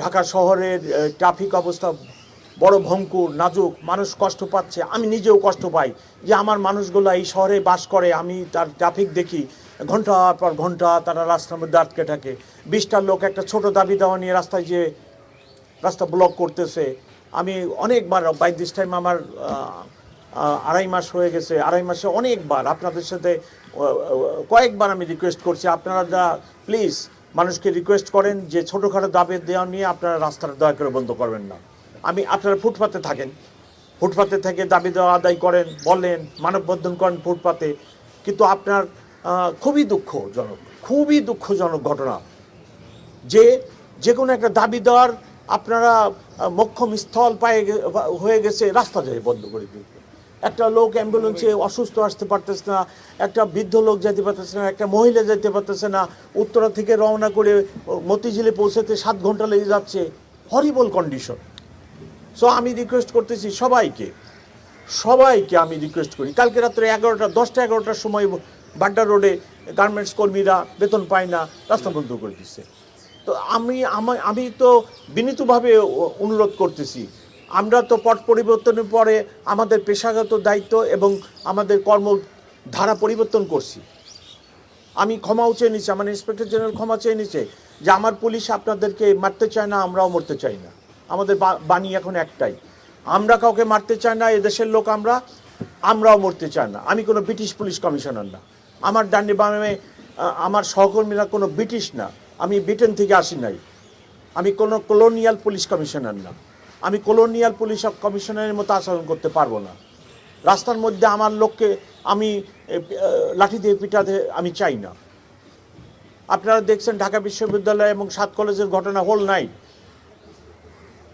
ঢাকা শহরের ট্রাফিক অবস্থা বড় ভঙ্কুর, নাজুক, মানুষ কষ্ট পাচ্ছে। আমি নিজেও কষ্ট পাই যে আমার মানুষগুলো এই শহরে বাস করে, আমি তার ট্রাফিক দেখি। ঘণ্টার পর ঘণ্টা তারা রাস্তার মধ্যে আটকে থাকে। বিশটার লোক একটা ছোট দাবি দেওয়া নিয়ে রাস্তায় যে রাস্তা ব্লক করতেছে। আমি অনেকবার বাই দিস টাইম আমার আড়াই মাস হয়ে গেছে। আড়াই মাসে অনেকবার আপনাদের সাথে কয়েকবার আমি রিকোয়েস্ট করছি। আপনারা প্লিজ মানুষকে রিকোয়েস্ট করেন যে ছোটোখাটো দাবি দেওয়া নিয়ে আপনারা রাস্তাটা দয়া করে বন্ধ করবেন না। আমি আপনারা ফুটপাতে থাকেন। ফুটপাতে থেকে দাবি দেওয়া আদায় করেন, বলেন, মানববন্ধন করেন ফুটপাতে। কিন্তু আপনার খুবই দুঃখজনক খুবই দুঃখজনক ঘটনা যে যে কোনো একটা দাবি দেওয়ার আপনারা মোক্ষম স্থল পায়ে হয়ে গেছে, রাস্তা যায় বন্ধ করে দিতে। একটা লোক অ্যাম্বুলেন্সে অসুস্থ আসতে পারতেছে না, একটা বৃদ্ধ লোক যেতে পারতেছে না, একটা মহিলা যেতে পারতেছে না, উত্তরা থেকে রওনা করে মতিঝিলে পৌঁছাতে সাত ঘণ্টা লেগে যাচ্ছে। হরিবল কন্ডিশন সো আমি রিকোয়েস্ট করতেছি সবাইকে সবাইকে আমি রিকোয়েস্ট করি। কালকে রাত্রে এগারোটা, দশটা, এগারোটার সময় বাড্ডা রোডে গার্মেন্টস কর্মীরা বেতন পায় না, রাস্তা বন্ধ করে দিচ্ছে। তো আমি, আমা- আমি তো বিনীতভাবে অনুরোধ করতেছি আমরা তো পট পরিবর্তনের পরে আমাদের পেশাগত দায়িত্ব এবং আমাদের কর্মধারা পরিবর্তন করছি। আমি ক্ষমাও চেয়ে নিচ্ছি, আমার ইন্সপেক্টর জেনারেল ক্ষমা চেয়ে নিচ্ছে যে আমার পুলিশ আপনাদেরকে মারতে চায় না, আমরাও মরতে চাই না। আমাদের বাণী এখন একটাই, আমরা কাউকে মারতে চাই না, এদেশের লোক আমরা, আমরাও মরতে চাই না। আমি কোনো ব্রিটিশ পুলিশ কমিশনার না। আমার ডান্ডি বামে আমার সহকর্মীরা কোনো ব্রিটিশ না। আমি ব্রিটেন থেকে আসি নাই। আমি কোনো কলোনিয়াল পুলিশ কমিশনার না। আমি কলোনিয়াল পুলিশ কমিশনারের মতো আচরণ করতে পারব না। রাস্তার মধ্যে আমার লোককে আমি লাঠি দিয়ে পিটাতে আমি চাই না। আপনারা দেখছেন ঢাকা বিশ্ববিদ্যালয় এবং সাত কলেজের ঘটনা হোল নাইট।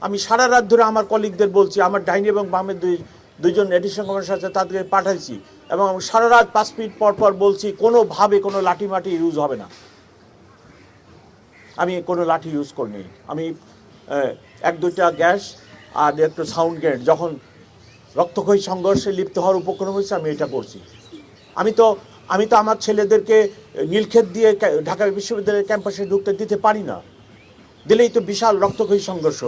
আমি সারা রাত ধরে আমার কলিগদের বলছি, আমার ডাইনি এবং বামের দুই, দুইজন এডিশন কমিশন আছে তাদেরকে পাঠাইছি এবং আমি সারা রাত পাঁচ মিনিট পর পর বলছি, কোনোভাবে কোনো লাঠি মাটি ইউজ হবে না। আমি কোনো লাঠি ইউজ করিনি। আমি এক, দুইটা গ্যাস আর একটু সাউন্ড গ্রেড যখন রক্তক্ষয়ী সংঘর্ষে লিপ্ত হওয়ার উপক্রম হয়েছে, আমি এটা করছি। আমি তো আমি তো আমার ছেলেদেরকে নীলক্ষেত দিয়ে ঢাকা বিশ্ববিদ্যালয়ের ক্যাম্পাসে ঢুকতে দিতে পারি না। দিলেই তো বিশাল রক্তক্ষয়ী সংঘর্ষ